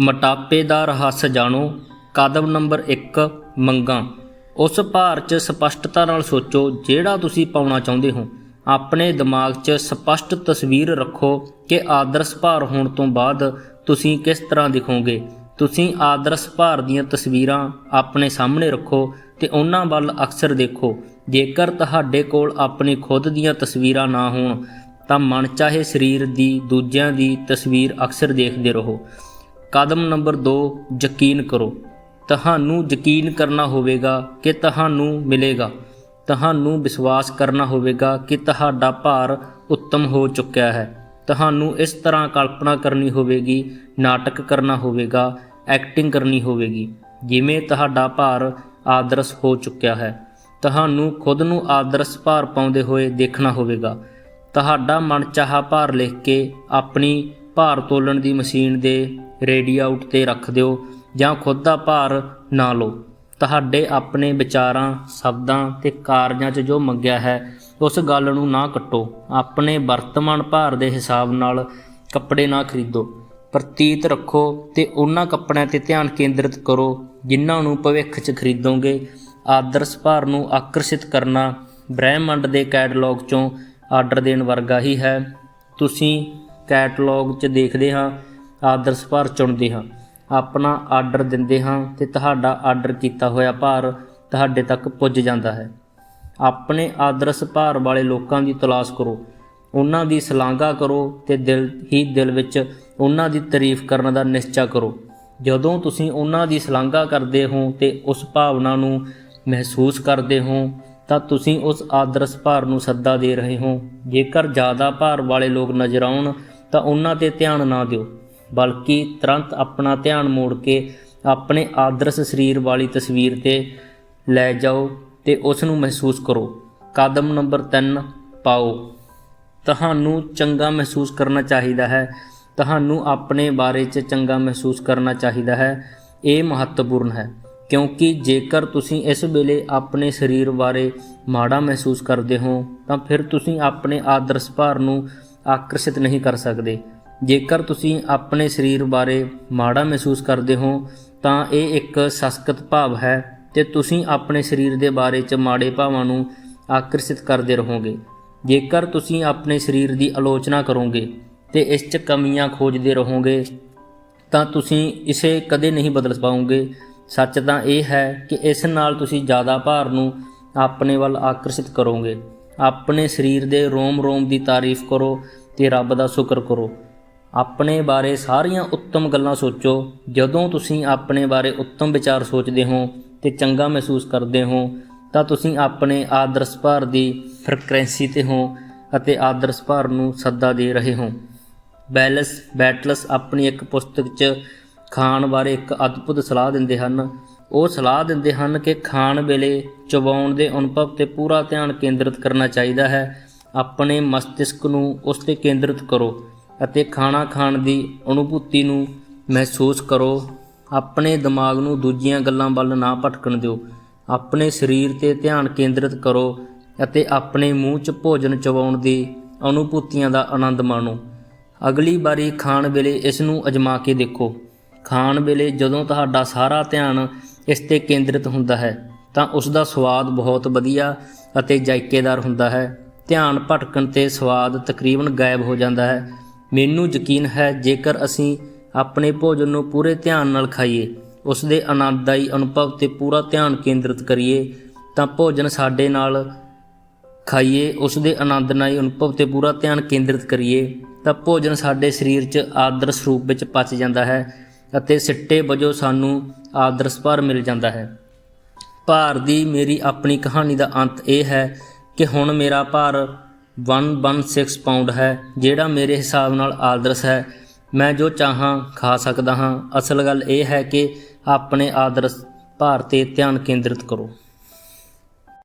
ਮੋਟਾਪੇ ਦਾ ਰਹੱਸ ਜਾਣੋ, ਕਦਮ ਨੰਬਰ 1 ਮੰਗਾਂ। ਉਸ ਭਾਰ 'ਚ ਸਪਸ਼ਟਤਾ ਨਾਲ ਸੋਚੋ ਜਿਹੜਾ ਤੁਸੀਂ ਪਾਉਣਾ ਚਾਹੁੰਦੇ ਹੋ। ਆਪਣੇ ਦਿਮਾਗ 'ਚ ਸਪਸ਼ਟ ਤਸਵੀਰ ਰੱਖੋ ਕਿ ਆਦਰਸ਼ ਭਾਰ ਹੋਣ ਤੋਂ ਬਾਅਦ ਤੁਸੀਂ ਕਿਸ ਤਰ੍ਹਾਂ ਦਿਖੋਗੇ। ਤੁਸੀਂ ਆਦਰਸ਼ ਭਾਰ ਦੀਆਂ ਤਸਵੀਰਾਂ ਆਪਣੇ ਸਾਹਮਣੇ ਰੱਖੋ ਤੇ ਉਹਨਾਂ ਵੱਲ ਅਕਸਰ ਦੇਖੋ। ਜੇਕਰ ਤੁਹਾਡੇ ਕੋਲ ਆਪਣੀ ਖੁਦ ਦੀਆਂ ਤਸਵੀਰਾਂ ਨਾ ਹੋਣ, ਤਾਂ ਮਨ ਚਾਹੇ ਸਰੀਰ ਦੀ, ਦੂਜਿਆਂ ਦੀ ਤਸਵੀਰ ਅਕਸਰ ਦੇਖਦੇ ਰਹੋ। ਕਦਮ ਨੰਬਰ 2 ਯਕੀਨ ਕਰੋ। ਤੁਹਾਨੂੰ ਯਕੀਨ ਕਰਨਾ ਹੋਵੇਗਾ ਕਿ ਤੁਹਾਨੂੰ ਮਿਲੇਗਾ। ਤੁਹਾਨੂੰ ਵਿਸ਼ਵਾਸ ਕਰਨਾ ਹੋਵੇਗਾ ਕਿ ਤੁਹਾਡਾ ਭਾਰ ਉੱਤਮ ਹੋ ਚੁੱਕਿਆ ਹੈ। ਤੁਹਾਨੂੰ ਇਸ ਤਰ੍ਹਾਂ ਕਲਪਨਾ ਕਰਨੀ ਹੋਵੇਗੀ, ਨਾਟਕ ਕਰਨਾ ਹੋਵੇਗਾ ਐਕਟਿੰਗ ਕਰਨੀ ਹੋਵੇਗੀ, ਜਿਵੇਂ ਤੁਹਾਡਾ ਭਾਰ ਆਦਰਸ਼ ਹੋ ਚੁੱਕਿਆ ਹੈ। ਤੁਹਾਨੂੰ ਖੁਦ ਨੂੰ ਆਦਰਸ਼ ਭਾਰ ਪਾਉਂਦੇ ਹੋਏ ਦੇਖਣਾ ਹੋਵੇਗਾ। ਤੁਹਾਡਾ ਮਨਚਾਹਾ ਭਾਰ ਲਿਖ ਕੇ ਆਪਣੀ ਭਾਰ ਤੋਲਣ ਦੀ ਮਸ਼ੀਨ ਦੇ ਰੇਡੀਆਊਟ ਤੇ ਰੱਖ ਦਿਓ ਜਾਂ ਖੁਦ ਦਾ ਭਾਰ ਨਾ ਲਓ। ਤੁਹਾਡੇ ਆਪਣੇ ਵਿਚਾਰਾਂ, ਸ਼ਬਦਾਂ ਤੇ ਕਾਰਜਾਂ 'ਚ ਜੋ ਮੰਗਿਆ ਹੈ, ਉਸ ਗੱਲ ਨੂੰ ਨਾ ਕੱਟੋ। ਆਪਣੇ ਵਰਤਮਾਨ ਭਾਰ ਦੇ ਹਿਸਾਬ ਨਾਲ ਕੱਪੜੇ ਨਾ ਖਰੀਦੋ। ਪ੍ਰਤੀਤ ਰੱਖੋ ਤੇ ਉਹਨਾਂ ਕੱਪੜਿਆਂ ਤੇ ਧਿਆਨ ਕੇਂਦਰਿਤ ਕਰੋ, ਜਿਨ੍ਹਾਂ ਨੂੰ ਭਵਿੱਖ 'ਚ ਖਰੀਦੋਗੇ। ਆਦਰਸ਼ ਭਾਰ ਨੂੰ ਆਕਰਸ਼ਿਤ ਕਰਨਾ ਬ੍ਰਹਿਮੰਡ ਦੇ ਕੈਟਲੌਗ 'ਚੋਂ ਆਰਡਰ ਦੇਣ ਵਰਗਾ ਹੀ ਹੈ। ਤੁਸੀਂ ਕੈਟਲੌਗ 'ਚ ਦੇਖਦੇ ਹਾਂ, ਆਦਰਸ਼ ਭਾਰ ਚੁਣਦੇ ਹਾਂ। ਆਪਣਾ ਆਰਡਰ ਦਿੰਦੇ ਹਾਂ ਤੇ ਤੁਹਾਡਾ ਆਰਡਰ ਕੀਤਾ ਹੋਇਆ ਭਾਰ ਤੁਹਾਡੇ ਤੱਕ ਪੁੱਜ ਜਾਂਦਾ ਹੈ। ਆਪਣੇ ਆਦਰਸ਼ ਭਾਰ ਵਾਲੇ ਲੋਕਾਂ ਦੀ ਤਲਾਸ਼ ਕਰੋ। ਉਹਨਾਂ ਦੀ ਸ਼ਲਾਘਾ ਕਰੋ ਤੇ ਦਿਲ, ਹੀ ਦਿਲ ਵਿੱਚ ਉਹਨਾਂ ਦੀ ਤਾਰੀਫ ਕਰਨ ਦਾ ਨਿਸ਼ਚਾ ਕਰੋ। ਜਦੋਂ ਤੁਸੀਂ ਉਹਨਾਂ ਦੀ ਸ਼ਲਾਘਾ ਕਰਦੇ ਹੋ ਤੇ ਉਸ ਭਾਵਨਾ ਨੂੰ ਮਹਿਸੂਸ ਕਰਦੇ ਹੋ, ਤਾਂ ਤੁਸੀਂ ਉਸ ਆਦਰਸ਼ ਭਾਰ ਨੂੰ ਸੱਦਾ ਦੇ ਰਹੇ ਹੋ। ਜੇਕਰ ਜ਼ਿਆਦਾ ਭਾਰ ਵਾਲੇ ਲੋਕ ਨਜ਼ਰ ਆਉਣ ਤਾਂ ਉਹਨਾਂ ਤੇ ਧਿਆਨ ਨਾ ਦਿਓ, ਬਲਕਿ ਤੁਰੰਤ ਆਪਣਾ ਧਿਆਨ ਮੋੜ ਕੇ ਆਪਣੇ ਆਦਰਸ਼ ਸਰੀਰ ਵਾਲੀ ਤਸਵੀਰ ਤੇ ਲੈ ਜਾਓ ਤੇ ਉਸ ਨੂੰ ਮਹਿਸੂਸ ਕਰੋ। ਕਦਮ ਨੰਬਰ 3 ਪਾਓ। ਤੁਹਾਨੂੰ ਚੰਗਾ ਮਹਿਸੂਸ ਕਰਨਾ ਚਾਹੀਦਾ ਹੈ। ਤੁਹਾਨੂੰ ਆਪਣੇ ਬਾਰੇ 'ਚ ਚੰਗਾ ਮਹਿਸੂਸ ਕਰਨਾ ਚਾਹੀਦਾ ਹੈ। ਇਹ ਮਹੱਤਵਪੂਰਨ ਹੈ, ਕਿਉਂਕਿ ਜੇਕਰ ਤੁਸੀਂ ਇਸ ਵੇਲੇ ਆਪਣੇ ਸਰੀਰ ਬਾਰੇ ਮਾੜਾ ਮਹਿਸੂਸ ਕਰਦੇ ਹੋ, ਤਾਂ ਫਿਰ ਤੁਸੀਂ ਆਪਣੇ ਆਦਰਸ਼ ਭਾਰ ਨੂੰ ਆਕਰਸ਼ਿਤ ਨਹੀਂ ਕਰ ਸਕਦੇ। ਜੇਕਰ ਤੁਸੀਂ ਆਪਣੇ ਸਰੀਰ ਬਾਰੇ ਮਾੜਾ ਮਹਿਸੂਸ ਕਰਦੇ ਹੋ, ਤਾਂ ਇਹ ਇੱਕ ਸਸਕਤ ਭਾਵ ਹੈ ਤੇ ਤੁਸੀਂ ਆਪਣੇ ਸਰੀਰ ਦੇ ਬਾਰੇ 'ਚ ਮਾੜੇ ਭਾਵਾਂ ਨੂੰ ਆਕਰਸ਼ਿਤ ਕਰਦੇ ਰਹੋਗੇ। ਜੇਕਰ ਤੁਸੀਂ ਆਪਣੇ ਸਰੀਰ ਦੀ ਆਲੋਚਨਾ ਕਰੋਗੇ ਤੇ ਇਸ 'ਚ ਕਮੀਆਂ ਖੋਜਦੇ ਰਹੋਗੇ, ਤਾਂ ਤੁਸੀਂ ਇਸੇ ਕਦੇ ਨਹੀਂ ਬਦਲ ਪਾਓਗੇ। ਸੱਚ ਤਾਂ ਇਹ ਹੈ ਕਿ ਇਸ ਨਾਲ ਤੁਸੀਂ ਜ਼ਿਆਦਾ ਭਾਰ ਨੂੰ ਆਪਣੇ ਵੱਲ ਆਕਰਸ਼ਿਤ ਕਰੋਗੇ। ਆਪਣੇ ਸਰੀਰ ਦੇ ਰੋਮ-ਰੋਮ ਦੀ ਤਾਰੀਫ ਕਰੋ ਤੇ ਰੱਬ ਦਾ ਸ਼ੁਕਰ ਕਰੋ। ਆਪਣੇ ਬਾਰੇ ਸਾਰੀਆਂ ਉੱਤਮ ਗੱਲਾਂ ਸੋਚੋ। ਜਦੋਂ ਤੁਸੀਂ ਆਪਣੇ ਬਾਰੇ ਉੱਤਮ ਵਿਚਾਰ ਸੋਚਦੇ ਹੋ ਤੇ ਚੰਗਾ ਮਹਿਸੂਸ ਕਰਦੇ ਹੋ, ਤਾਂ ਤੁਸੀਂ ਆਪਣੇ ਆਦਰਸ਼ ਭਾਰ ਦੀ ਫ੍ਰੀਕੁਐਂਸੀ ਤੇ ਹੋ ਅਤੇ ਆਦਰਸ਼ ਭਾਰ ਨੂੰ ਸੱਦਾ ਦੇ ਰਹੇ ਹੋ। ਬੈਲਸ ਬੈਟਲਸ ਆਪਣੀ ਇੱਕ ਪੁਸਤਕ 'ਚ ਖਾਣ ਬਾਰੇ ਇੱਕ ਅਦਭੁਤ ਸਲਾਹ ਦਿੰਦੇ ਹਨ। ਉਹ ਸਲਾਹ ਦਿੰਦੇ ਹਨ ਕਿ ਖਾਣ ਵੇਲੇ ਚਬਾਉਣ ਦੇ ਅਨੁਭਵ ਤੇ ਪੂਰਾ ਧਿਆਨ ਕੇਂਦਰਿਤ ਕਰਨਾ ਚਾਹੀਦਾ ਹੈ। ਆਪਣੇ ਮਸਤਿਸ਼ਕ ਨੂੰ ਉਸ ਤੇ ਕੇਂਦਰਿਤ ਕਰੋ ਅਤੇ ਖਾਣਾ ਖਾਣ ਦੀ ਅਨੁਭੂਤੀ ਨੂੰ ਮਹਿਸੂਸ ਕਰੋ। ਆਪਣੇ ਦਿਮਾਗ ਨੂੰ ਦੂਜੀਆਂ ਗੱਲਾਂ ਵੱਲ ਨਾ ਭਟਕਣ ਦਿਓ। ਆਪਣੇ ਸਰੀਰ ਤੇ ਧਿਆਨ ਕੇਂਦਰਿਤ ਕਰੋ ਅਤੇ ਆਪਣੇ ਮੂੰਹ 'ਚ ਭੋਜਨ ਚਬਾਉਣ ਦੀ ਅਨੁਭੂਤੀਆਂ ਦਾ ਆਨੰਦ ਮਾਣੋ। ਅਗਲੀ ਵਾਰੀ ਖਾਣ ਵੇਲੇ ਇਸ ਨੂੰ ਅਜਮਾ ਕੇ ਦੇਖੋ। ਖਾਣ ਵੇਲੇ ਜਦੋਂ ਤੁਹਾਡਾ ਸਾਰਾ ਧਿਆਨ ਇਸ ਤੇ ਕੇਂਦਰਿਤ ਹੁੰਦਾ ਹੈ, ਤਾਂ ਉਸ ਦਾ ਸਵਾਦ ਬਹੁਤ ਵਧੀਆ ਅਤੇ ਜਾਇਕੇਦਾਰ ਹੁੰਦਾ ਹੈ। ਧਿਆਨ ਭਟਕਣ ਤੇ ਸਵਾਦ ਤਕਰੀਬਨ ਗਾਇਬ ਹੋ ਜਾਂਦਾ ਹੈ। ਮੈਨੂੰ ਯਕੀਨ ਹੈ, ਜੇਕਰ ਅਸੀਂ ਆਪਣੇ ਭੋਜਨ ਨੂੰ ਪੂਰੇ ਧਿਆਨ ਨਾਲ ਖਾਈਏ, ਉਸ ਦੇ ਆਨੰਦਦਾਈ ਅਨੁਭਵ ਤੇ ਪੂਰਾ ਧਿਆਨ ਕੇਂਦਰਿਤ ਕਰੀਏ, ਤਾਂ ਭੋਜਨ ਸਾਡੇ ਨਾਲ ਖਾਈਏ, ਉਸ ਦੇ ਆਨੰਦਨਾਈ ਅਨੁਭਵ ਤੇ ਪੂਰਾ ਧਿਆਨ ਕੇਂਦਰਿਤ ਕਰੀਏ, ਤਾਂ ਭੋਜਨ ਸਾਡੇ ਸਰੀਰ 'ਚ ਆਦਰਸ਼ ਰੂਪ ਵਿੱਚ ਪਚ ਜਾਂਦਾ ਹੈ ਅਤੇ ਸਿੱਟੇ ਵਜੋਂ ਸਾਨੂੰ ਆਦਰਸ਼ ਭਰ ਮਿਲ ਜਾਂਦਾ ਹੈ। ਭਾਰ ਦੀ ਮੇਰੀ ਆਪਣੀ ਕਹਾਣੀ ਦਾ ਅੰਤ ਇਹ ਹੈ ਕਿ ਹੁਣ ਮੇਰਾ ਭਾਰ 116 ਪਾਉਂਡ ਹੈ, ਜਿਹੜਾ ਮੇਰੇ ਹਿਸਾਬ ਨਾਲ ਆਦਰਸ਼ ਹੈ। ਮੈਂ ਜੋ ਚਾਹਾਂ, ਖਾ ਸਕਦਾ ਹਾਂ। ਅਸਲ ਗੱਲ ਇਹ ਹੈ ਕਿ ਆਪਣੇ ਆਦਰਸ਼ ਭਾਰ ਤੇ ਧਿਆਨ ਕੇਂਦਰਿਤ ਕਰੋ।